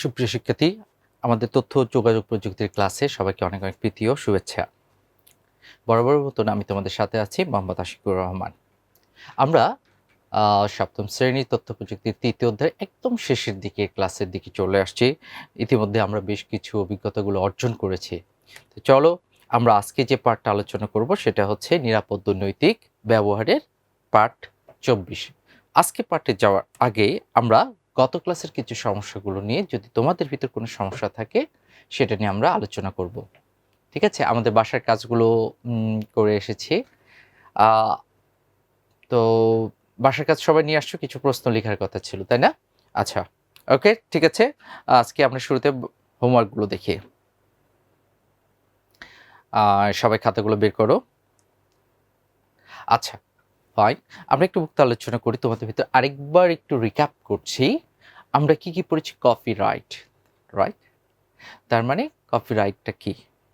সুপ্রিয় শিক্ষার্থী, আমাদের তথ্য যোগাযোগ প্রযুক্তির ক্লাসে সবাইকে অনেক অনেক প্রীতি ও শুভেচ্ছা। বরাবর মতন আমি তোমাদের সাথে আছি মোহাম্মদ আশিকুর রহমান। আমরা সপ্তম শ্রেণি তথ্য প্রযুক্তির তৃতীয় অধ্যায় একদম শেষের দিকে ক্লাসের দিকে চলে আসছি। ইতিমধ্যে আমরা বেশ কিছু অভিজ্ঞতাগুলো অর্জন করেছি। তো চলো, আমরা আজকে যে পার্টটা আলোচনা করব সেটা হচ্ছে নিরাপদ নৈতিক ব্যবহারের পার্ট চব্বিশ। আজকে পার্টে যাওয়ার আগে আমরা গত ক্লাসের কিছু সমস্যাগুলো নিয়ে যদি তোমাদের ভিতর কোনো সমস্যা থাকে, সেটা নিয়ে আমরা আলোচনা করব। ঠিক আছে? আমাদের বাসার কাজগুলো করে এসেছি। তো বাসার কাজ সবাই নিয়ে আসছো? কিছু প্রশ্ন লেখার কথা ছিল, তাই না? আচ্ছা ওকে, ঠিক আছে। আজকে আমরা শুরুতে হোমওয়ার্কগুলো দেখি। সবাই খাতাগুলো বের করো। আচ্ছা ফাইন আমরা একটু মুক্ত আলোচনা করি, তোমাদের ভিতর আরেকবার একটু রিক্যাপ করছি। আমরা কি কি পড়েছি? কপি রাইট রাইট তার মানে কপি রাইটটা কি?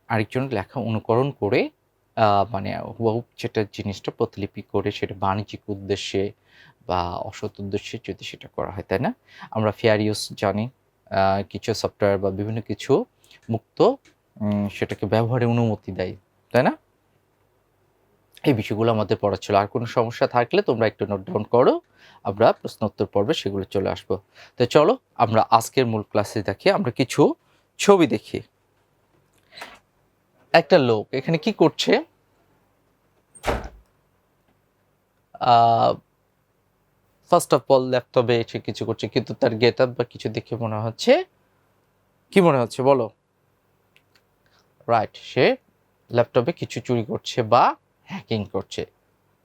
আরেকজনের লেখা অনুকরণ করে মানে হুবহু যেটা জিনিসটা প্রতিলিপি করে সেটা বাণিজ্যিক উদ্দেশ্যে বা অসৎ উদ্দেশ্যে যদি সেটা করা হয়, তাই না? আমরা ফেয়ার জানি কিছু সফটওয়্যার বা বিভিন্ন কিছু মুক্ত সেটাকে ব্যবহারের অনুমতি দেয়, তাই না? এই বিষয়গুলো আমাদের পড়া ছিল। আর কোনো সমস্যা থাকলে তোমরা একটু নোট ডাউন করো, আমরা প্রশ্ন উত্তর পর্বে সেগুলো চলে আসব। তো চলো, আমরা আজকের মূল ক্লাসে দেখি, আমরা কিছু ছবি দেখি। একটা লোক এখানে কি করছে? ফার্স্ট অফ অল ল্যাপটপে এসে কিছু করছে, কিন্তু তার গেট আপ বা কিছু দেখে মনে হচ্ছে, কি মনে হচ্ছে বলো? রাইট সে ল্যাপটপে কিছু চুরি করছে বা হ্যাকিং করছে।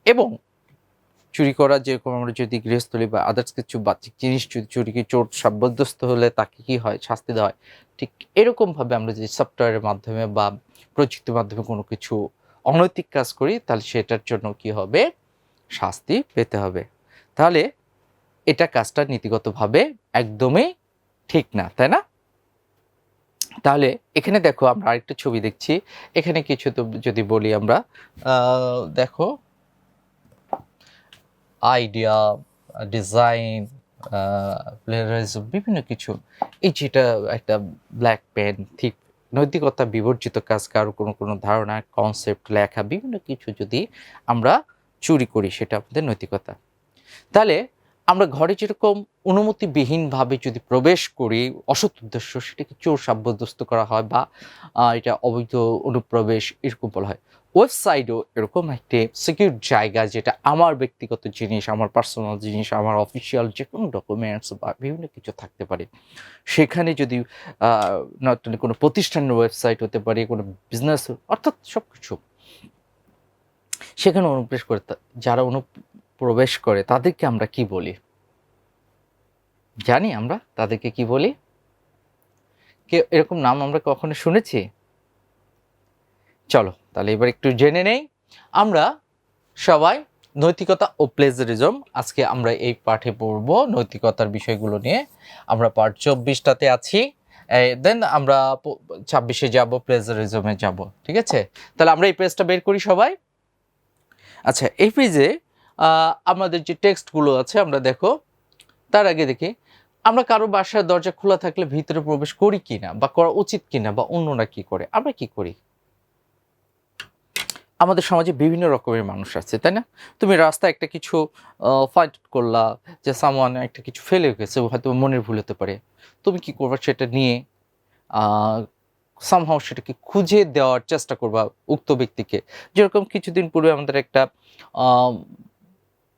এবং চুরি করা যেরকম আমরা যদি গৃহস্থলী বা আদার্স কিছু বাহ্যিক জিনিস যদি চুরি কি চোর সাব্যস্ত হলে তাকে কি হয়? শাস্তি দেওয়া হয়। ঠিক এরকমভাবে আমরা যদি সফটওয়্যারের মাধ্যমে বা প্রযুক্তির মাধ্যমে কোনো কিছু অনৈতিক কাজ করি, তাহলে সেটার জন্য কি হবে? শাস্তি পেতে হবে। তাহলে এটা কাজটা নীতিগতভাবে একদমই ঠিক না, তাই না? তাহলে এখানে দেখো আমরা আরেকটা ছবি দেখছি। এখানে কিছু তো যদি বলি আমরা দেখো আইডিয়া ডিজাইন বিভিন্ন কিছু। এই যেটা একটা ব্ল্যাক পেন ঠিক নৈতিকতা বিবর্জিত কাজ, কারও কোনো কোনো ধারণা কনসেপ্ট লেখা, বিভিন্ন কিছু যদি আমরা চুরি করি, সেটা আমাদের নৈতিকতা। তাহলে আমরা ঘরে যেরকম অনুমতিবিহীনভাবে যদি প্রবেশ করি, অসৎ উদ্দেশ্য, সেটাকে চোর সাব্যস্ত করা হয় বা এটা অবৈধ অনুপ্রবেশ এরকম বলা হয়। ওয়েবসাইটও এরকম একটি সিকিউর জায়গা যেটা আমার ব্যক্তিগত জিনিস, আমার পার্সোনাল জিনিস, আমার অফিসিয়াল যে কোনো ডকুমেন্টস বা বিভিন্ন কিছু থাকতে পারে। সেখানে যদি নট কোনো প্রতিষ্ঠানের ওয়েবসাইট হতে পারে, কোনো বিজনেস অর্থাৎ সব কিছু সেখানে অনুপ্রবেশ করে যারা যারা অনুপ্রবেশ করে, তাদেরকে আমরা কি বলি? জানি আমরা তাদেরকে কি বলি? কে এরকম নাম আমরা কখনো শুনেছি? চলো, তাহলে এবার একটু জেনে নেই। আমরা সবাই নৈতিকতা ও প্লেজারিজম, আজকে আমরা এই পাঠে পড়ব নৈতিকতার বিষয়গুলো নিয়ে। আমরা পাঠ চব্বিশটাতে আছি দেন আমরা ছাব্বিশে যাব, প্লেজারিজমে যাব, ঠিক আছে? তাহলে আমরা এই পেজটা বের করি সবাই। আচ্ছা এই পেজে আমাদের যে টেক্সটগুলো আছে, আমরা দেখো, তার আগে দেখি, আমরা কারও বাসার দরজা খোলা থাকলে ভিতরে প্রবেশ করি কিনা, বা করা উচিত কিনা, বা অন্যরা কি করে, আমরা কি করি? আমাদের সমাজে বিভিন্ন রকমের মানুষ আছে, তাই না? তুমি রাস্তায় একটা কিছু ফাইট করলা, যে সামওয়ান একটা কিছু ফেলে গেছে, হয়তো মনের ভুল হতে পারে, তুমি কি করবা সেটা নিয়ে সামহাও সেটাকে খুঁজে দেওয়ার চেষ্টা করবা উক্ত ব্যক্তিকে। যেরকম কিছুদিন পূর্বে আমাদের একটা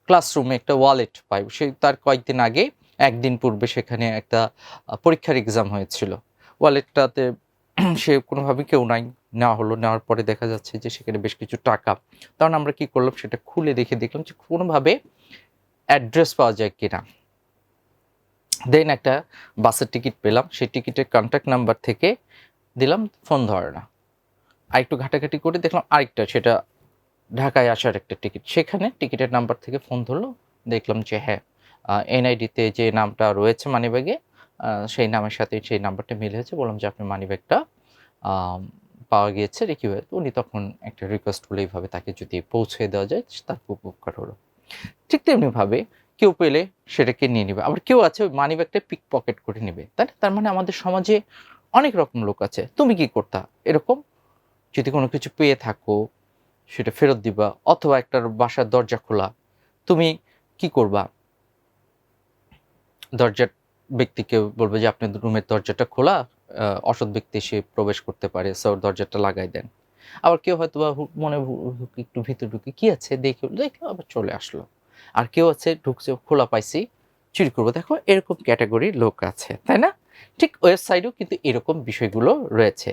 ক্লাসরুমে একটা ওয়ালেট পাই। সে তার কয়েকদিন আগে, একদিন পূর্বে সেখানে একটা পরীক্ষার এক্সাম হয়েছিল। ওয়ালেটটাতে সে কোনোভাবে কেউ নাই নেওয়া হলো, নেওয়ার পরে দেখা যাচ্ছে যে সেখানে বেশ কিছু টাকা। তখন আমরা কি করলাম, সেটা খুলে দেখে দেখলাম যে কোনোভাবে অ্যাড্রেস পাওয়া যায় কিনা। দেন একটা বাসের টিকিট পেলাম। সেই টিকিটের কন্ট্যাক্ট নাম্বার থেকে দিলাম ফোন ধরে না। আরেকটু ঘাটাঘাটি করে দেখলাম, আরেকটা, সেটা ঢাকায় আসার একটা টিকিট সেখানে টিকিটের নাম্বার থেকে ফোন ধরলো, দেখলাম যে হ্যাঁ এনআইডিতে যে নামটা রয়েছে মানিব্যাগে সেই নামের সাথে সেই নাম্বারটা মিলে হয়েছে। বললাম যে আপনি মানিব্যাগটা পাওয়া গিয়েছে রেখে উনি তখন একটা রিকোয়েস্ট করলে, এইভাবে তাকে যদি পৌঁছে দেওয়া যায়, তার খুব উপকার হলো। ঠিক তেমনিভাবে কেউ পেলে সেটাকে নিয়ে নেবে। আবার কেউ আছে, ওই মানি ব্যাগটা পিক পকেট করে নেবে। তাই না? তার মানে আমাদের সমাজে অনেক রকম লোক আছে। তুমি কি করতা? এরকম যদি কোনো কিছু পেয়ে থাকো সেটা ফেরত দিবা অথবা একটা বাসার দরজা খোলা। তুমি কি করবা? দরজার ব্যক্তিকে বলবে যে, আপনি রুমের দরজাটা খোলা অসৎ ব্যক্তি এসে প্রবেশ করতে পারে, সো দরজাটা লাগাই দেন। আবার কেউ হয়তো বা মনে একটু ভিতরে ঢুকে, কি আছে? দেখে দেখল আবার চলে আসলো। আর কেউ আছে, ঢুকছে, খোলা পাইছি, চুরি করব। দেখো, এরকম ক্যাটাগরির লোক আছে, তাই না? ঠিক ওয়েবসাইটেও কিন্তু এরকম বিষয়গুলো রয়েছে।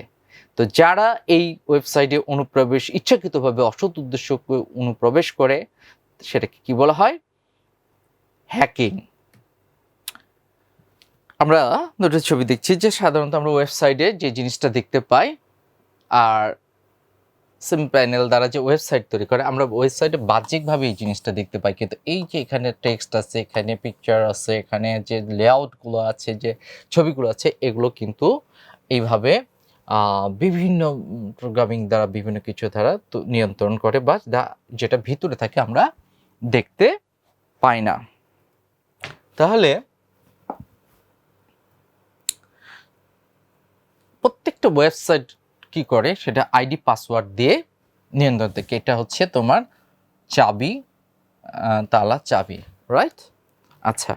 তো যারা এই ওয়েবসাইটে অনুপ্রবেশ, ইচ্ছাকৃতভাবে অসৎ উদ্দেশ্য অনুপ্রবেশ করে, সেটাকে কি বলা হয়? হ্যাকিং আমরা দুটো ছবি দেখছি যে সাধারণত আমরা ওয়েবসাইটে যে জিনিসটা দেখতে পাই, আর সিম প্যানেল দ্বারা যে ওয়েবসাইট তৈরি করে, আমরা ওয়েবসাইটে বাহ্যিকভাবে এই জিনিসটা দেখতে পাই। কিন্তু এই যে এখানে টেক্সট আছে, এখানে পিকচার আছে, এখানে যে লেআউটগুলো আছে, যে ছবিগুলো আছে, এগুলো কিন্তু এইভাবে বিভিন্ন প্রোগ্রামিং দ্বারা বিভিন্ন কিছু দ্বারা নিয়ন্ত্রণ করে বা যেটা ভিতরে থাকে আমরা দেখতে পাই না। তাহলে প্রত্যেকটা ওয়েবসাইট কি করে? সেটা আইডি পাসওয়ার্ড দিয়ে নিয়ন্ত্রণ থেকে। এটা হচ্ছে তোমার চাবি তালা চাবি রাইট আচ্ছা।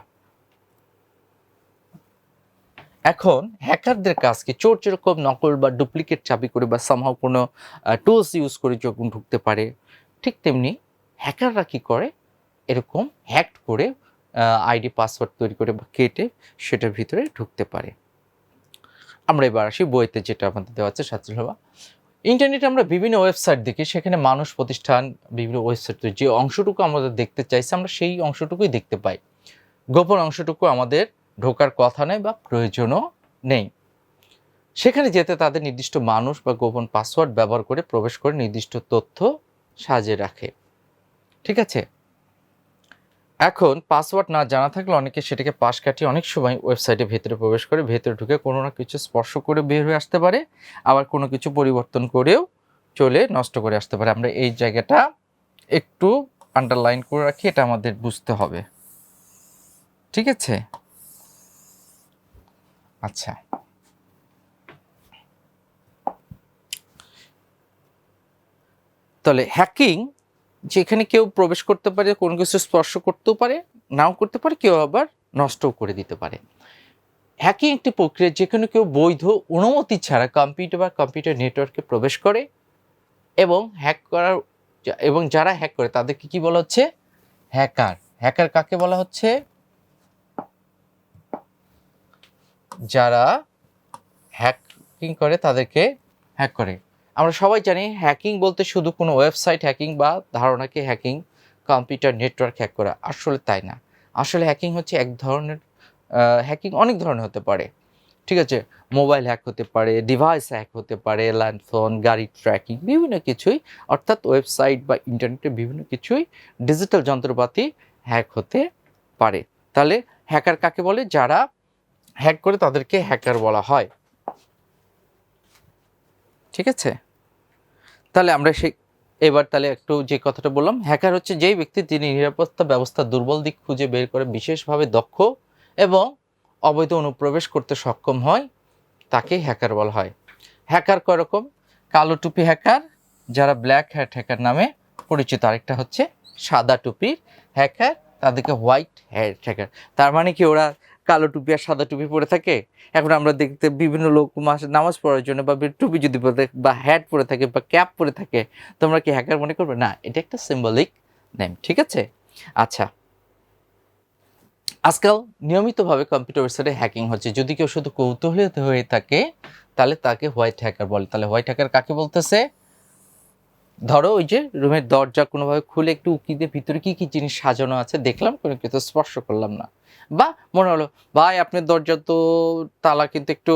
এখন হ্যাকারদের কাজ কি? চোর যেরকম নকল বা ডুপ্লিকেট চাবি করে বা সামহাও কোনো টুলস ইউজ করে যখন ঢুকতে পারে, ঠিক তেমনি হ্যাকাররা কি করে? এরকম হ্যাক করে আইডি পাসওয়ার্ড তৈরি করে বা কেটে সেটার ভিতরে ঢুকতে পারে। আমরা এবার আসি বইতে যেটা আমাদের দেওয়া আছে সভা ইন্টারনেটে আমরা বিভিন্ন ওয়েবসাইট দেখি, সেখানে মানুষ, প্রতিষ্ঠান, বিভিন্ন ওয়েবসাইট যে অংশটুকু আমাদের দেখতে চাইছে, আমরা সেই অংশটুকুই দেখতে পাই। গোপন অংশটুকু আমাদের ঢোকার কথা নেই বা প্রয়োজনও নেই। সেখানে যেতে তাদের নির্দিষ্ট মানুষ বা গোপন পাসওয়ার্ড ব্যবহার করে প্রবেশ করে নির্দিষ্ট তথ্য সাজিয়ে রাখে। ঠিক আছে? এখন পাসওয়ার্ড না জানা থাকলে অনেকে সেটাকে পাশ কাটিয়ে অনেক সময় ওয়েবসাইটে ভেতরে প্রবেশ করে ভেতরে ঢুকে কোনো না কিছু স্পর্শ করে বের হয়ে আসতে পারে, আবার কোনো কিছু পরিবর্তন করেও চলে নষ্ট করে আসতে পারে। আমরা এই জায়গাটা একটু আন্ডারলাইন করে রাখি, এটা আমাদের বুঝতে হবে। ঠিক আছে? আচ্ছা। তাহলে হ্যাকিং যেখানে কেউ প্রবেশ করতে পারে, কোনো কিছু স্পর্শ করতেও পারে, নাও করতে পারে, কেউ আবার নষ্টও করে দিতে পারে। হ্যাকিং একটি প্রক্রিয়া যেখানে কেউ বৈধ অনুমতি ছাড়া কম্পিউটার বা কম্পিউটার নেটওয়ার্কে প্রবেশ করে এবং হ্যাক করার, এবং যারা হ্যাক করে তাদেরকে কি বলা হচ্ছে? হ্যাকার হ্যাকার কাকে বলা হচ্ছে? যারা হ্যাকিং করে তাদেরকে হ্যাক করে। আমরা সবাই জানি হ্যাকিং বলতে শুধু কোনো ওয়েবসাইট হ্যাকিং বা ধারণাকে হ্যাকিং কম্পিউটার নেটওয়ার্ক হ্যাক করা আসলে তাই না। আসলে হ্যাকিং হচ্ছে এক ধরনের হ্যাকিং অনেক ধরনের হতে পারে। ঠিক আছে? মোবাইল হ্যাক হতে পারে ডিভাইস হ্যাক হতে পারে ল্যান্ডফোন গাড়ি ট্র্যাকিং বিভিন্ন কিছুই, অর্থাৎ ওয়েবসাইট বা ইন্টারনেটের বিভিন্ন কিছুই ডিজিটাল যন্ত্রপাতি হ্যাক হতে পারে। তাহলে হ্যাকার কাকে বলে? যারা হ্যাক করে তাদেরকে হ্যাকার বলা হয়। ঠিক আছে? তাহলে আমরা সেই, এবার তাহলে একটু যে কথাটা বললাম, হ্যাকার হচ্ছে যেই ব্যক্তি তিনি নিরাপত্তা ব্যবস্থা দুর্বল দিক খুঁজে বের করে বিশেষভাবে দক্ষ এবং অবৈধ অনুপ্রবেশ করতে সক্ষম হয়, তাকে হ্যাকার বলা হয়। হ্যাকার কয়রকম কালো টুপি হ্যাকার, যারা ব্ল্যাক হ্যাট হ্যাকার নামে পরিচিত। আরেকটা হচ্ছে সাদা টুপির হ্যাকার, তাদেরকে হোয়াইট হ্যাট হ্যাকার। তার মানে কি ওরা কালো টুপি আর সাদা টুপি পরে থাকে। এখন আমরা দেখতে বিভিন্ন লোক মাস- নামাজ পড়ার জন্য বা টুপি যদি পরে বা হ্যাট পরে থাকে বা ক্যাপ পরে থাকে, তোমরা কি হ্যাকার মনে করবে? না, এটা একটা সিম্বলিক নেম ঠিক আছে? আচ্ছা। আজকাল নিয়মিতভাবে কম্পিউটার ওয়েবসাইটে হ্যাকিং হচ্ছে। যদি কেউ শুধু কৌতূহলী হয়ে থাকে, তাহলে তাকে হোয়াইট হ্যাকার বলে। তাহলে হোয়াইট হ্যাকার কাকে বলতেছে? ধরো ওই যে রুমের দরজা কোনোভাবে খুলে একটু উকি ভিতরে কি কি জিনিস সাজানো আছে, দেখলাম কোনো কিছু, স্পর্শ করলাম না। বা মনে হলো, ভাই আপনার দরজা তো তালা কিন্তু একটু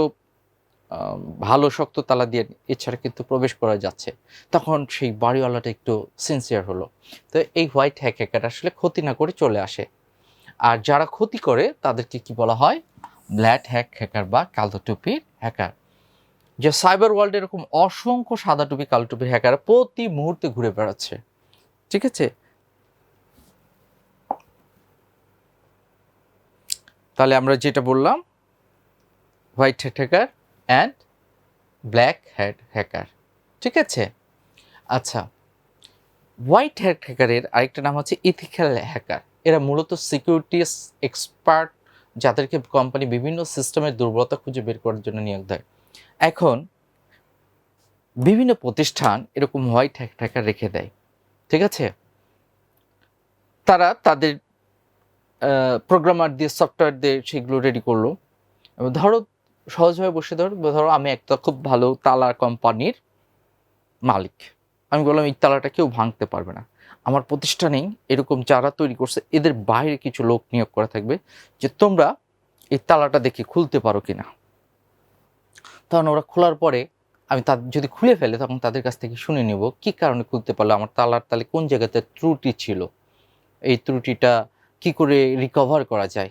ভালো শক্ত তালা দিয়ে এছাড়া কিন্তু প্রবেশ করা যাচ্ছে। তখন সেই বাড়িওয়ালাটা একটু সিনসিয়ার হলো। তো এই হোয়াইট হ্যাক হ্যাকার আসলে ক্ষতি না করে চলে আসে। আর যারা ক্ষতি করে, তাদেরকে কি বলা হয়? ব্ল্যাট হ্যাক হ্যাকার বা কালো টুপির হ্যাকার যে সাইবার ওয়ার্ল্ডে এরকম অসংখ্য সাদা টুপি, কালো টুপির হ্যাকার প্রতি মুহূর্তে ঘুরে বেড়াচ্ছে। ঠিক আছে? তাহলে আমরা যেটা বললাম white hat hacker and black hat hacker ঠিক আছে? আচ্ছা হোয়াইট হ্যাট হ্যাকারের আরেকটা নাম হচ্ছে ইথিক্যাল হ্যাকার এরা মূলত সিকিউরিটি এক্সপার্ট যাদেরকে কোম্পানি বিভিন্ন সিস্টেমের দুর্বলতা খুঁজে বের করার জন্য নিয়োগ দেয়। এখন, বিভিন্ন প্রতিষ্ঠান এরকম হোয়াইট হ্যাকার রেখে দেয়, ঠিক আছে? তারা তাদের প্রোগ্রামার দিয়ে সফটওয়্যার দিয়ে সেগুলো রেডি করল। ধরো সহজভাবে বসে ধরো ধরো আমি একটা খুব ভালো তালা কোম্পানির মালিক। আমি বললাম, এই তালাটা কেউ ভাঙতে পারবে না। আমার প্রতিষ্ঠানেই এরকম যারা তৈরি করছে, এদের বাইরে কিছু লোক নিয়োগ করা থাকবে যে তোমরা এই তালাটা দেখে খুলতে পারো কি না তখন ওরা খোলার পরে আমি তাদের যদি খুলে ফেলে, তখন তাদের কাছ থেকে শুনে নেব, কি কারণে খুলতে পারল? আমার তালার তালে কোন জায়গাতে ত্রুটি ছিল? এই ত্রুটিটা কি করে রিকভার করা যায়?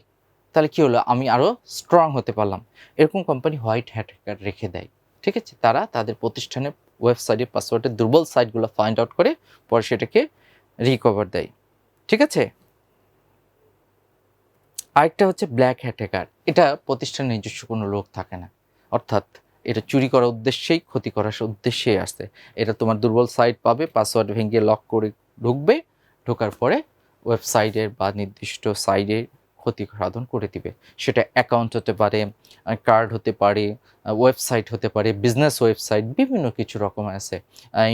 তাহলে কি হলো? আমি আরও স্ট্রং হতে পারলাম। এরকম কোম্পানি হোয়াইট হ্যাট হ্যাকার রেখে দেয়। ঠিক আছে? তারা তাদের প্রতিষ্ঠানের ওয়েবসাইটে পাসওয়ার্ডের দুর্বল সাইটগুলো ফাইন্ড আউট করে পরে সেটাকে রিকভার দেয়। ঠিক আছে? আরেকটা হচ্ছে ব্ল্যাক হ্যাট হ্যাকার এটা প্রতিষ্ঠানের নিজস্ব কোনো লোক থাকে না। অর্থাৎ এটা চুরি করার উদ্দেশ্যেই ক্ষতি করার উদ্দেশ্যেই আসছে। এটা তোমার দুর্বল সাইট পাবে পাসওয়ার্ড ভেঙে লক করে ঢুকবে, ঢোকার পরে ওয়েবসাইটের বা নির্দিষ্ট সাইডে ক্ষতি সাধন করে দিবে। সেটা অ্যাকাউন্ট হতে পারে কার্ড হতে পারে ওয়েবসাইট হতে পারে বিজনেস ওয়েবসাইট বিভিন্ন কিছু রকম আছে।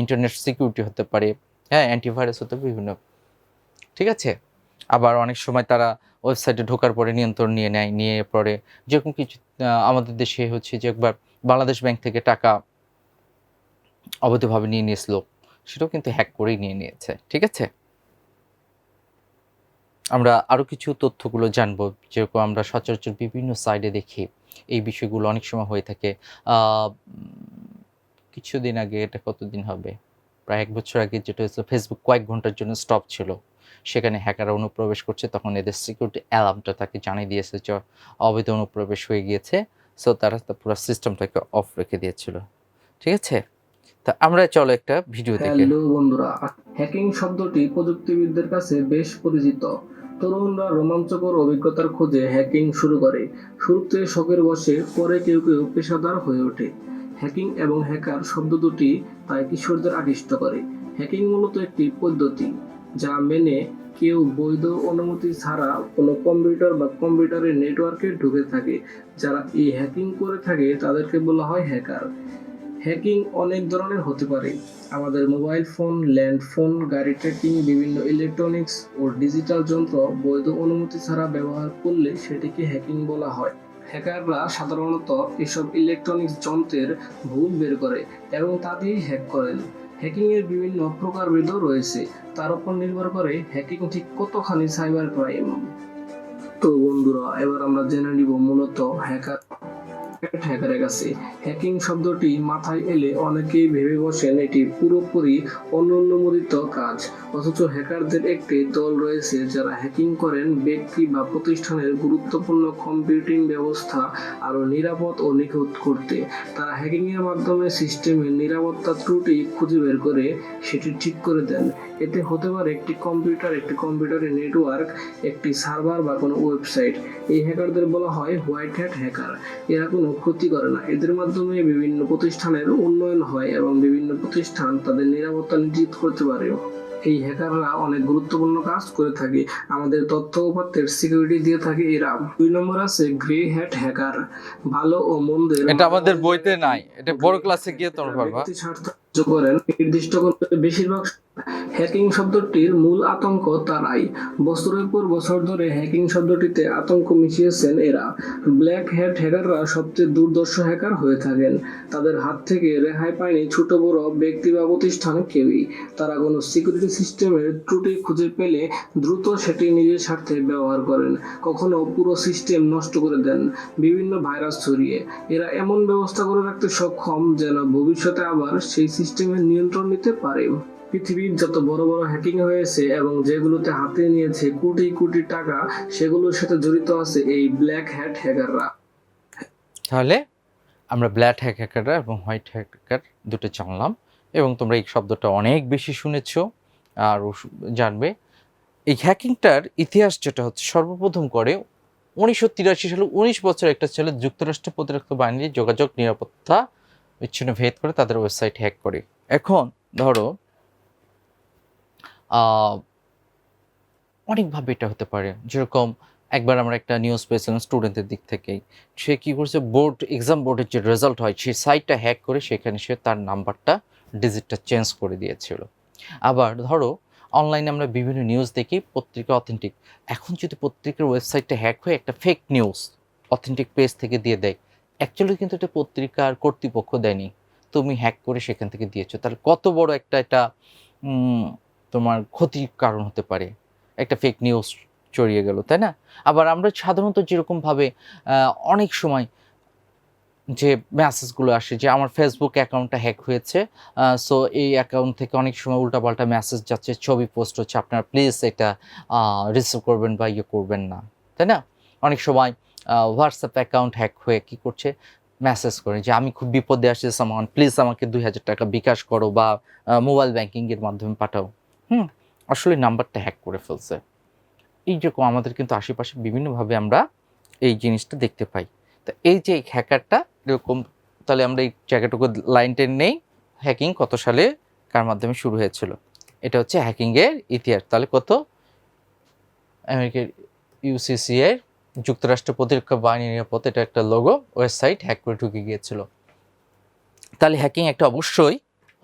ইন্টারনেট সিকিউরিটি হতে পারে হ্যাঁ অ্যান্টিভাইরাস হতে বিভিন্ন। ঠিক আছে? আবার অনেক সময় তারা ওয়েবসাইটে ঢোকার পরে নিয়ন্ত্রণ নিয়ে নেয়, নিয়ে পরে যেরকম কিছু আমাদের দেশে হচ্ছে যে একবার বাংলাদেশ ব্যাংক থেকে টাকা অবৈধভাবে নিয়ে নিয়েছিল, সেটাও কিন্তু হ্যাক করেই নিয়ে নিয়েছে। ঠিক আছে? আমরা আরও কিছু তথ্যগুলো জানব। যেরকম আমরা সচরাচর বিভিন্ন সাইডে দেখি এই বিষয়গুলো অনেক সময় হয়ে থাকে। কিছুদিন আগে, এটা কতদিন হবে? প্রায় এক বছর আগে যেটা হচ্ছে ফেসবুক কয়েক ঘণ্টার জন্য স্টপ ছিল। সেখানে হ্যাকাররা অনুপ্রবেশ করছে, তখন এদের সিকিউরিটি অ্যালার্মটা তাকে জানিয়ে দিয়েছে যে, অবৈধ অনুপ্রবেশ হয়ে গিয়েছে। সো তারা পুরো সিস্টেমটাকে অফ রেখে দিয়েছিল। ঠিক আছে? তা আমরা চলো একটা ভিডিও দেখে। হ্যালো বন্ধুরা হ্যাকিং শব্দটি প্রযুক্তিবিদদের কাছে বেশ পরিচিত। তরুণরা রোমাঞ্চকর অভিজ্ঞতার খোঁজে হ্যাকিং শুরু করে। শুরুতে শখের বসে পরে কেউ কেউ পেশাদার হয়ে ওঠে। হ্যাকিং এবং হ্যাকার শব্দ দুটি তাই কিশোরদের আকৃষ্ট করে। হ্যাকিং মূলত একটি পদ্ধতি যা মেনে কেউ বৈধ অনুমতি ছাড়া কোনো কম্পিউটার বা কম্পিউটারের নেটওয়ার্কে ঢুকে থাকে। যারা এই হ্যাকিং করে থাকে তাদেরকে বলা হয় হ্যাকার হ্যাকিং অনেক ধরনের হতে পারে। আমাদের মোবাইল ফোন ল্যান্ড ফোন গাড়ি ট্র্যাকিং বিভিন্ন ইলেকট্রনিক্স ও ডিজিটাল যন্ত্র বৈধ অনুমতি ছাড়া ব্যবহার করলে সেটিকে হ্যাকিং বলা হয়। হ্যাকাররা সাধারণত এসব ইলেকট্রনিক্স যন্ত্রের ভুল বের করে এবং তা দিয়েই হ্যাক করেন। হ্যাকিং এর বিভিন্ন প্রকারভেদও রয়েছে, তার উপর নির্ভর করে হ্যাকিং ঠিক কতখানি সাইবার ক্রাইম তো বন্ধুরা, এবার আমরা জেনে নিব মূলত হ্যাকার হ্যাকারের কাছে। হ্যাকিং শব্দটি মাথায় এলে অনেকেই ভেবে বসেন এটি পুরোপুরি অননুমোদিত কাজ। অথচ হ্যাকারদের একটি দল রয়েছে যারা হ্যাকিং করেন ব্যক্তি বা প্রতিষ্ঠানের গুরুত্বপূর্ণ কম্পিউটিং ব্যবস্থা আরও নিরাপদ ও নিখুঁত করতে। তারা হ্যাকিংয়ের মাধ্যমে সিস্টেমের নিরাপত্তা ত্রুটি খুঁজে বের করে সেটি ঠিক করে দেন। এতে হতে পারে একটি কম্পিউটার, একটি কম্পিউটারের নেটওয়ার্ক, একটি সার্ভার বা কোনো ওয়েবসাইট। এই হ্যাকারদের বলা হয় হোয়াইট হ্যাট হ্যাকার। এরা কোনো ক্ষতি করে না। এদের মাধ্যমে বিভিন্ন প্রতিষ্ঠানের উন্নয়ন হয় এবং বিভিন্ন প্রতিষ্ঠান তাদের নিরাপত্তা নিশ্চিত করতে পারে। এই হ্যাকাররা অনেক গুরুত্বপূর্ণ কাজ করে থাকে। আমাদের তথ্য উপাত্তের সিকিউরিটি দিয়ে থাকে এরা। দুই নম্বর আছে গ্রে হ্যাট হ্যাকার ভালো ও মন্দের এটা আমাদের বইতে নাই। এটা বড় ক্লাসে গিয়ে তোমরা পারবা করেন নির্দিষ্ট করতে বেশিরভাগ হ্যাকিং শব্দটির মূল আতঙ্ক তারাই। বছরের পর বছর ধরে হ্যাকিং শব্দটিতে আতঙ্ক মিশিয়েছেন এরা। ব্ল্যাক হ্যাট হ্যাকাররা সবচেয়ে দুর্দর্শ হ্যাকার হয়ে থাকেন। তাদের হাত থেকে রেহাই পায়নি ছোট বড় ব্যক্তি বা প্রতিষ্ঠান কেউই। তারা কোনো সিকিউরিটি সিস্টেমের ত্রুটি খুঁজে পেলে দ্রুত সেটি নিজের স্বার্থে ব্যবহার করেন। কখনো পুরো সিস্টেম নষ্ট করে দেন বিভিন্ন ভাইরাস ছড়িয়ে। এরা এমন ব্যবস্থা করে রাখতে সক্ষম যেন ভবিষ্যতে আবার সেই সিস্টেমের নিয়ন্ত্রণ নিতে পারে। পৃথিবীর যত বড় বড় হ্যাকিং হয়েছে এবং যেগুলোতে হাতে নিয়েছে কোটি কোটি টাকা, সেগুলোর সাথে জড়িত আছে এই ব্ল্যাক হ্যাট হ্যাকাররা তাহলে আমরা ব্ল্যাক হ্যাক হ্যাকাররা এবং হোয়াইট হ্যাকার দুটো জানলাম এবং তোমরা এই শব্দটা অনেক বেশি শুনেছ আর জানবে। এই হ্যাকিংটার ইতিহাস যেটা হচ্ছে, সর্বপ্রথম করে উনিশশো তিরাশি সালে উনিশ বছর একটা ছেলে যুক্তরাষ্ট্র প্রতিরক্ষা বাহিনীর যোগাযোগ নিরাপত্তা বিচ্ছিন্ন ভেদ করে তাদের ওয়েবসাইট হ্যাক করে। এখন ধরো অনেকভাবে এটা হতে পারে। যেরকম একবার আমরা একটা নিউজ পেয়েছিলাম স্টুডেন্টের দিক থেকেই। সে কী করছে? বোর্ড এক্সাম বোর্ডের যে রেজাল্ট হয় সেই সাইটটা হ্যাক করে সেখানে সে তার নাম্বারটা ডিজিটটা চেঞ্জ করে দিয়েছিল। আবার ধরো অনলাইনে আমরা বিভিন্ন নিউজ দেখি, পত্রিকা অথেন্টিক এখন যদি পত্রিকার ওয়েবসাইটটা হ্যাক হয়ে একটা ফেক নিউজ অথেন্টিক পেজ থেকে দিয়ে দেয় অ্যাকচুয়ালি কিন্তু এটা পত্রিকার কর্তৃপক্ষ দেয়নি। তুমি হ্যাক করে সেখান থেকে দিয়েছ। তাহলে কত বড় একটা এটা তোমার ক্ষতির কারণ হতে পারে। একটা ফেক নিউজ ছড়িয়ে গেল, তাই না? আবার আমরা সাধারণত যেরকমভাবে অনেক সময় যে মেসেজগুলো আসে যে আমার ফেসবুক অ্যাকাউন্টটা হ্যাক হয়েছে সো এই অ্যাকাউন্ট থেকে অনেক সময় উল্টাপাল্টা মেসেজ যাচ্ছে, ছবি পোস্ট হচ্ছে, আপনারা প্লিজ এটা রিসিভ করবেন বা ইয়ে করবেন না, তাই না? অনেক সময় হোয়াটসঅ্যাপ অ্যাকাউন্ট হ্যাক হয়ে কি করছে? মেসেজ করে যে আমি খুব বিপদে আসছি সামান প্লিজ আমাকে দুই হাজার টাকা বিকাশ করো বা মোবাইল ব্যাঙ্কিংয়ের মাধ্যমে পাঠাও। হুম। আসলে নাম্বারটা হ্যাক করে ফেলছে। এই যেরকম আমাদের কিন্তু আশেপাশে বিভিন্নভাবে আমরা এই জিনিসটা দেখতে পাই। তা এই যে হ্যাকারটা, এরকম তাহলে আমরা এই জায়গাটুকু লাইন টেন নেই। হ্যাকিং কত সালে কার মাধ্যমে শুরু হয়েছিল? এটা হচ্ছে হ্যাকিংয়ের ইতিহাস। তাহলে কত? আমেরিকার ইউসিসি এর যুক্তরাষ্ট্র প্রতিরক্ষা বাহিনী নিরাপদ এটা একটা লোগো ওয়েবসাইট হ্যাক করে ঢুকে গিয়েছিল। তাহলে হ্যাকিং একটা অবশ্যই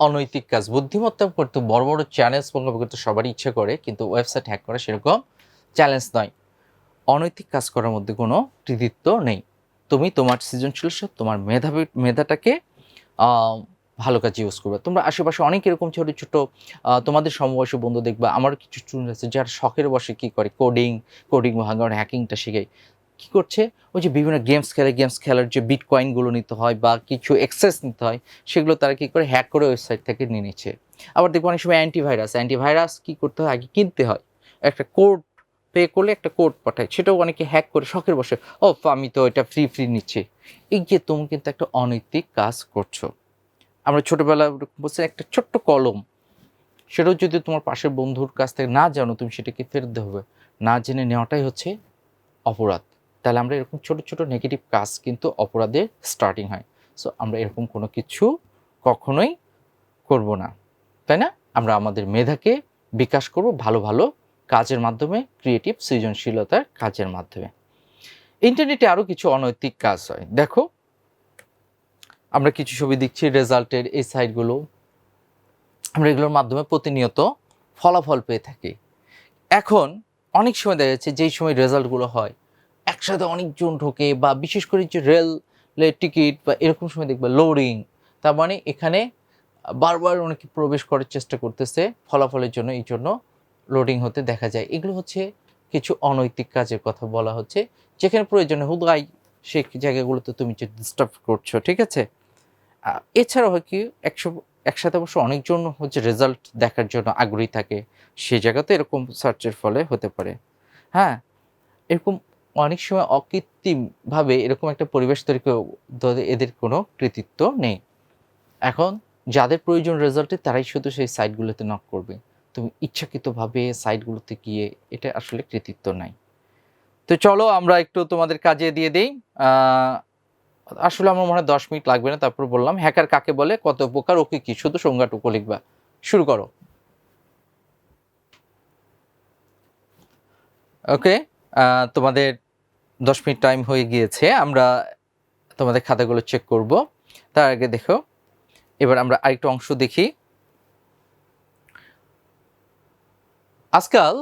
অনৈতিক কাজ। বুদ্ধিমত্তা করতে বড় বড় চ্যালেঞ্জ ভঙ্গ করতে সবারই ইচ্ছে করে, কিন্তু ওয়েবসাইট হ্যাক করা সেরকম চ্যালেঞ্জ নয়। অনৈতিক কাজ করার মধ্যে কোনো কৃতিত্ব নেই। তুমি তোমার সৃজনশীল তোমার মেধাবী, মেধাটাকে ভালো কাজে ইউজ করবে। তোমরা আশেপাশে অনেক এরকম ছোটো ছোটো তোমাদের সমবয়সী বন্ধু দেখবা আমার কিছু স্টুডেন্ট আছে যারা শখের বসে কী করে কোডিং কোডিং ভাঙার হ্যাকিংটা শিখে। কী করছে? ওই যে বিভিন্ন গেমস খেলে গেমস খেলার যে বিট কয়েনগুলো নিতে হয় বা কিছু এক্সেস নিতে হয়, সেগুলো তারা কী করে হ্যাক করে ওয়েবসাইট থেকে নিয়ে নিচ্ছে। আবার দেখব অনেক সময় অ্যান্টিভাইরাস অ্যান্টিভাইরাস কী করতে হয়? আগে কিনতে হয়। একটা কোড পে করলে একটা কোড পাঠায়। সেটাও অনেকে হ্যাক করে, শখের বসে ও আমি তো এটা ফ্রি ফ্রি নিচ্ছি। এই যে তুমি কিন্তু একটা অনৈতিক কাজ করছ। আমরা ছোটোবেলায় বলছি, একটা ছোট্ট কলম। সেটাও যদি তোমার পাশের বন্ধুর কাছ থেকে না জানো, তুমি সেটাকে ফেরত হবে। না জেনে নেওয়াটাই হচ্ছে অপরাধ। তাহলে আমরা এরকম ছোট ছোট নেগেটিভ কাজ কিন্তু অপরাধের স্টার্টিং হয়। সো আমরা এরকম কোনো কিছু কখনোই করব না। তাই না? আমরা আমাদের মেধাকে বিকাশ করব ভালো ভালো কাজের মাধ্যমে ক্রিয়েটিভ সৃজনশীলতার কাজের মাধ্যমে। ইন্টারনেটে আরও কিছু অনৈতিক কাজ হয়। দেখো, আমরা কিছু ছবি দেখছি রেজাল্টের এই সাইটগুলো আমরা এগুলোর মাধ্যমে প্রতিনিয়ত ফলাফল পেয়ে থাকি। এখন অনেক সময় দেখা যাচ্ছে যেই সময় রেজাল্টগুলো হয় একসাথে অনেকজন ঢোকে বা বিশেষ করে যে রেল টিকিট বা এরকম সময় দেখবে লোডিং তার মানে এখানে বারবার অনেকে প্রবেশ করার চেষ্টা করতেছে ফলাফলের জন্য এই জন্য লোডিং হতে দেখা যায়। এগুলো হচ্ছে কিছু অনৈতিক কাজের কথা বলা হচ্ছে যেখানে প্রয়োজনে হুদাই সেই জায়গাগুলোতে তুমি যে ডিস্টার্ব করছ ঠিক আছে? আহ, এছাড়াও হয় কি একশো একসাথে অবশ্য অনেকজন হচ্ছে রেজাল্ট দেখার জন্য আগ্রহী থাকে সেই জায়গাতে এরকম সার্চের ফলে হতে পারে। হ্যাঁ এরকম অনেক সময় অকৃত্রিমভাবে এরকম একটা পরিবেশ তৈরি করে এদের কোনো কৃতিত্ব নেই। এখন যাদের প্রয়োজন রেজাল্টে তারাই শুধু সেই সাইটগুলোতে নক করবে। তুমি ইচ্ছাকৃতভাবে সাইটগুলোতে গিয়ে এটা আসলে কৃতিত্ব নাই। তো চলো আমরা একটু তোমাদের কাজে দিয়ে দিই। আসলে আমার মনে হয় দশ মিনিট লাগবে না, তারপর বললাম হ্যাকার কাকে বলে, কত প্রকার ওকে কি শুধু সংজ্ঞাটুকু লিখবা। শুরু করো। ওকে তোমাদের দশ মিনিট টাইম হয়ে গিয়েছে, আমরা তোমাদের খাতাগুলো চেক করব। তার আগে দেখো, এবার আমরা আরেকটা অংশ দেখি। আজকাল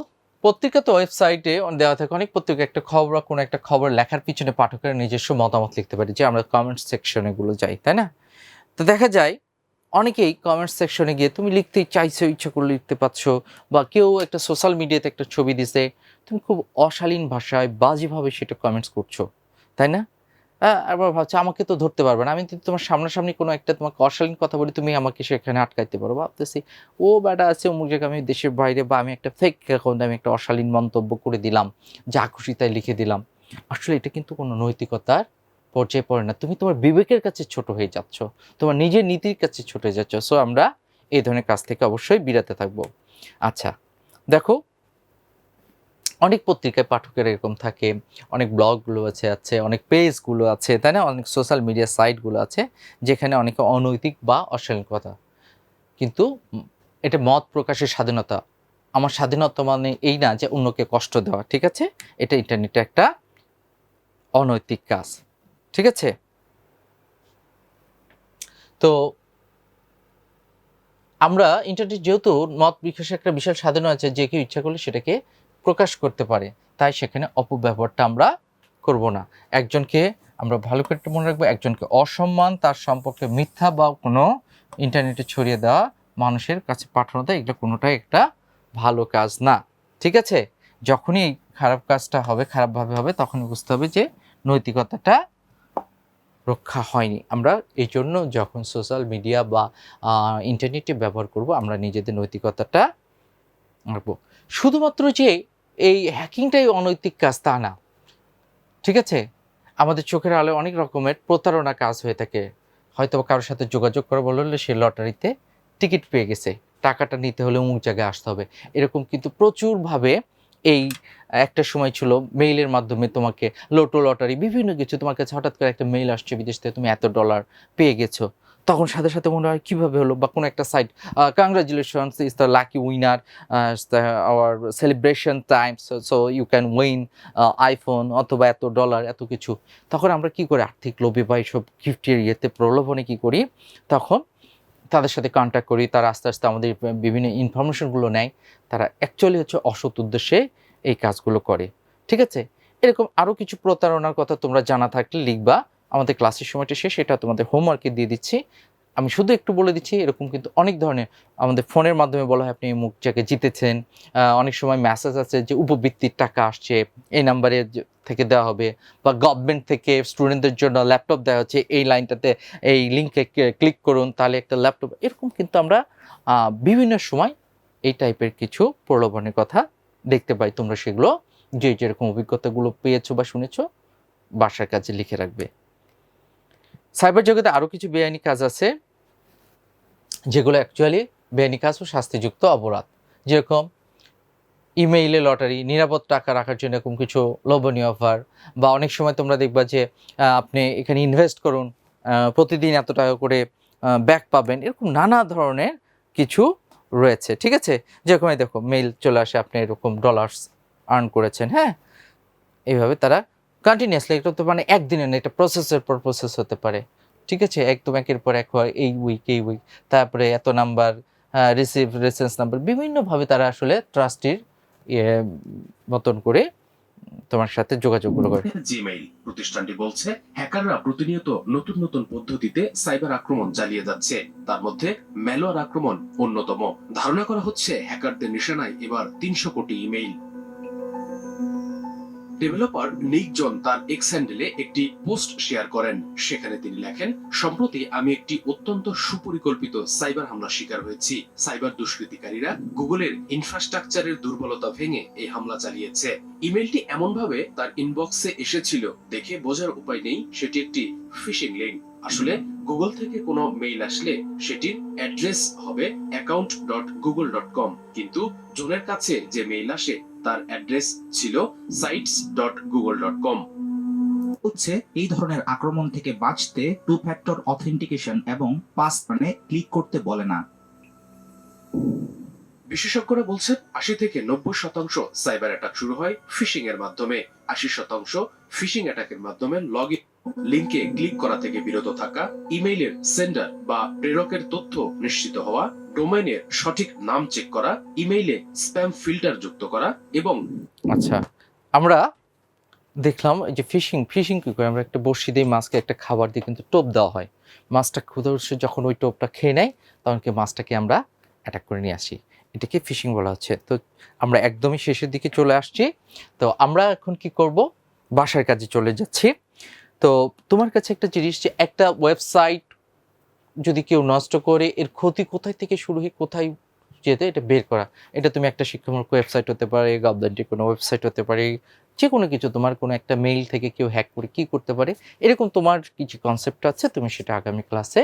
পত্রিকা তো ওয়েবসাইটে দেওয়া থাকে, অনেক পত্রিকা, একটা খবর বা কোনো একটা খবর লেখার পিছনে পাঠকের নিজস্ব মতামত লিখতে পারি, যে আমরা কমেন্ট সেকশনে গুলো যাই, তাই না? তো দেখা যায় অনেকেই কমেন্ট সেকশনে গিয়ে তুমি লিখতে চাইছো ইচ্ছা করে লিখতে পারছ। বা কেউ একটা সোশ্যাল মিডিয়াতে একটা ছবি দিছে তুমি খুব অশালীন ভাষায় বাজেভাবে সেটা কমেন্টস করছ। তাই না? আহ, আবার ভাবছ আমাকে তো ধরতে পারবে না। আমি যদি তোমার সামনাসামনি কোনো একটা তোমাকে অশালীন কথা বলি তুমি আমাকে সেখানে আটকাইতে পারো। ভাবতেছি ও ব্যাটা আছে অমুক জায়গায় আমি দেশের বাইরে বা আমি একটা ফেক অ্যাকাউন্টে আমি একটা অশালীন মন্তব্য করে দিলাম যা খুশি তাই লিখে দিলাম। আসলে এটা কিন্তু কোনো নৈতিকতার পর্যায়ে পড়ে না। তুমি তোমার বিবেকের কাছে ছোট হয়ে যাচ্ছ। তোমার নিজের নীতির কাছে ছোট হয়ে যাচ্ছ। সো আমরা এই ধরনের কাজ থেকে অবশ্যই বিরাতে থাকব। আচ্ছা দেখো, অনেক পত্রিকায় পাঠকের এরকম থাকে। অনেক ব্লগগুলো আছে আছে, অনেক পেজগুলো আছে, তাই না? অনেক সোশ্যাল মিডিয়া সাইটগুলো আছে, যেখানে অনেকে অনৈতিক বা অশ্লীল কথা। কিন্তু এটা মত প্রকাশের স্বাধীনতা। আমার স্বাধীনতা মানে এই না যে অন্যকে কষ্ট দেওয়া, ঠিক আছে? এটা ইন্টারনেটে একটা অনৈতিক কাজ। ঠিক আছে? তো আমরা ইন্টারনেট যেহেতু মত বিকাশের একটা বিশাল স্বাধীনতা আছে, যে কেউ ইচ্ছা করলে সেটাকে প্রকাশ করতে পারে, তাই সেখানে অপব্যবহারটা আমরা করব না। একজনকে আমরা ভালো করে মনে রাখব, একজনকে অসম্মান, তার সম্পর্কে মিথ্যা বা কোনো ইন্টারনেটে ছড়িয়ে দেওয়া মানুষের কাছে পাঠানো দেয়, এগুলো কোনোটাই একটা ভালো কাজ না। ঠিক আছে? যখনই খারাপ কাজটা হবে, খারাপভাবে হবে, তখনই বুঝতে হবে যে নৈতিকতাটা রক্ষা হয়নি। আমরা এই জন্য যখন সোশ্যাল মিডিয়া বা ইন্টারনেটে ব্যবহার করব, আমরা নিজেদের নৈতিকতাটা রাখব। শুধুমাত্র যে এই হ্যাকিংটাই অনৈতিক কাজ তা না, ঠিক আছে? আমাদের চোখের আলো অনেক রকমের প্রতারণা কাজ হয়ে থাকে। হয়তো কারোর সাথে যোগাযোগ করে বললে সে লটারিতে টিকিট পেয়ে গেছে। টাকাটা নিতে হলে অমুক জায়গায় আসতে হবে। এরকম কিন্তু প্রচুরভাবে এই একটা সময় ছিল মেইলের মাধ্যমে তোমাকে লোটো লটারি বিভিন্ন কিছু, তোমার কাছে হঠাৎ করে একটা মেইল আসছে বিদেশ থেকে, তুমি এত ডলার পেয়ে গেছো। তখন সাথে সাথে মনে হয় কীভাবে হলো? বা কোনো একটা site congratulations is the lucky winner our celebration times so you can win iPhone অথবা এত ডলার এত কিছু। তখন আমরা কি করি আর্থিক লোভে বা এইসব গিফটের ইয়েতে প্রলোভনে কি করি? তখন তাদের সাথে কন্ট্যাক্ট করি, তারা আস্তে আস্তে আমাদের বিভিন্ন ইনফরমেশনগুলো নেয়, তারা অ্যাকচুয়ালি হচ্ছে অসৎ উদ্দেশ্যে এই কাজগুলো করে, ঠিক আছে? এরকম আরও কিছু প্রতারণার কথা তোমরা জানা থাকলে লিখবা, আমাদের ক্লাসের সময়টা শেষ, এটা তোমাদের হোমওয়ার্কে দিয়ে দিচ্ছি। আমি শুধু একটু বলে দিচ্ছি, এরকম কিন্তু অনেক ধরনের আমাদের ফোনের মাধ্যমে বলা হয়, আপনি মুখ জায়গায় জিতেছেন অনেক সময় মেসেজ আছে যে উপবৃত্তির টাকা আসছে, এই নাম্বারে থেকে দেওয়া হবে, বা গভর্নমেন্ট থেকে স্টুডেন্টদের জন্য ল্যাপটপ দেওয়া হচ্ছে, এই লাইনটাতে এই লিঙ্কে ক্লিক করুন, তাহলে একটা ল্যাপটপ এরকম কিন্তু আমরা বিভিন্ন সময় এই টাইপের কিছু প্রলোভনের কথা দেখতে পাই। তোমরা সেগুলো যে যেরকম অভিজ্ঞতাগুলো পেয়েছ বা শুনেছো, বাসার কাজে লিখে রাখবে। সাইবার জগতে আরও কিছু বেআইনি কাজ আছে। যেগুলো অ্যাকচুয়ালি বেআইনি কাজ ও শাস্তিযুক্ত অপরাধ। যেরকম ইমেইলে লটারি নিরাপদ টাকা রাখার জন্য এরকম কিছু লোভনীয় অফার বা অনেক সময় তোমরা দেখবা যে আপনি এখানে ইনভেস্ট করুন প্রতিদিন এত টাকা করে ব্যাক পাবেন, এরকম নানা ধরনের কিছু রয়েছে, ঠিক আছে? যেরকম এই দেখো মেইল চলে আসে, আপনি এরকম ডলার্স আর্ন করেছেন হ্যাঁ? এইভাবে তারা কন্টিনিউয়াসলি এটা তো মানে একদিনে না, এটা প্রসেসের পর প্রসেস হতে পারে। ঠিক আছে? একদম একের পর এক হয়, এই উইক এই উইক তারপরে এত নাম্বার রিসিভ রেসেন্স নাম্বার বিভিন্নভাবে তারা আসলে ট্রাস্টির ইয়ে মতন করে তোমার সাথে যোগাযোগ করে। জিমেইল প্রতিষ্ঠানটি বলছে হ্যাকাররা প্রতিনিয়ত নতুন নতুন পদ্ধতিতে সাইবার আক্রমণ চালিয়ে যাচ্ছে। তার মধ্যে ম্যালওয়ার আক্রমণ অন্যতম। ধারণা করা হচ্ছে হ্যাকারদের নিশানায় এবার তিনশো কোটি ইমেইল ডেভেলপার নিক জন তার এক্স হ্যান্ডেলে একটি পোস্ট শেয়ার করেন। সেখানে তিনি লেখেন, সম্প্রতি আমি একটি অত্যন্ত সুপরিকল্পিত সাইবার হামলার শিকার হয়েছি। সাইবার দুষ্কৃতিকারীরা গুগলের ইনফ্রাস্ট্রাকচারের দুর্বলতা ভেঙে এই হামলা চালিয়েছে। ইমেলটি এমনভাবে তার ইনবক্সে এসেছিল দেখে বোঝার উপায় নেই, সেটি একটি ফিশিং লিঙ্ক আসলে গুগল থেকে কোনো মেইল আসলে সেটির অ্যাড্রেস হবে account dot Google dot com কিন্তু জোনের কাছে যে মেইল আসে তার অ্যাড্রেস ছিল sites dot Google dot com হচ্ছে এই ধরনের আক্রমণ থেকে বাঁচতে টু ফ্যাক্টর অথেন্টিকেশন এবং পাস মানে ক্লিক করতে বলে না। বিশেষজ্ঞরা বলছেন আশি থেকে নব্বই শতাংশ সাইবার অ্যাটাক শুরু হয় ফিশিং এর মাধ্যমে। আশি শতাংশ ফিশিং অ্যাটাকের মাধ্যমে লগ ইন লিঙ্কে ক্লিক করা থেকে বিরত থাকা ইমেইলের সেন্ডার বা প্রেরকের তথ্য নিশ্চিত হওয়া ডোমেইনের সঠিক নাম চেক করা ইমেইলে স্প্যাম ফিল্টার যুক্ত করা এবং আচ্ছা আমরা দেখলাম যে ফিশিং ফিশিং কী করে? আমরা একটা বড়শি দিয়ে মাছকে একটা খাবার দিয়ে কিন্তু টোপ দেওয়া হয়। মাছটা ক্ষুধা যখন ওই টোপটা খেয়ে নেয়, তখন কি মাছটাকে আমরা অ্যাটাক করে নিয়ে আসি। এটাকে ফিশিং বলা হচ্ছে। তো আমরা একদমই শেষের দিকে চলে আসছি। তো আমরা এখন কি করব? বাসার কাজে চলে যাচ্ছি। তো তোমার কাছে একটা জিনিস যে একটা ওয়েবসাইট যদি কেউ নষ্ট করে, এর ক্ষতি কোথায় থেকে শুরু হয়ে কোথায় যেতে, এটা বের করা। এটা তুমি একটা শিক্ষামূলক ওয়েবসাইট হতে পারে গভর্নমেন্টের কোনো ওয়েবসাইট হতে পারে যে কোনো কিছু, তোমার কোনো একটা মেইল থেকে কেউ হ্যাক করে কি করতে পারে, এরকম তোমার কিছু কনসেপ্ট আছে, তুমি সেটা আগামী ক্লাসে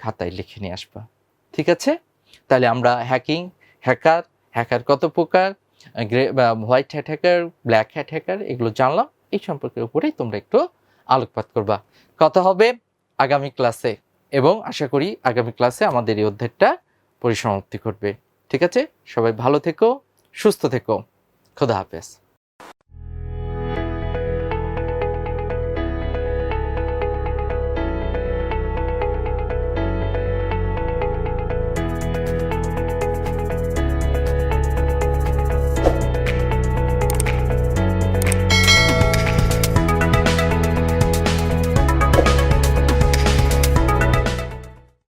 খাতায় লিখে নিয়ে আসবা। ঠিক আছে? তাহলে আমরা হ্যাকিং হ্যাকার হ্যাকার কত প্রকার? Grey white hat hacker, black hat hacker, এগুলো জানলাম। এই সম্পর্কের উপরেই তোমরা একটু আলোকপাত করবা। কথা হবে আগামী ক্লাসে এবং আশা করি আগামী ক্লাসে আমাদের এই অধ্যায়টা পরিসমাপ্তি ঘটবে। ঠিক আছে? সবাই ভালো থেকো, সুস্থ থেকো। খোদা হাফেজ।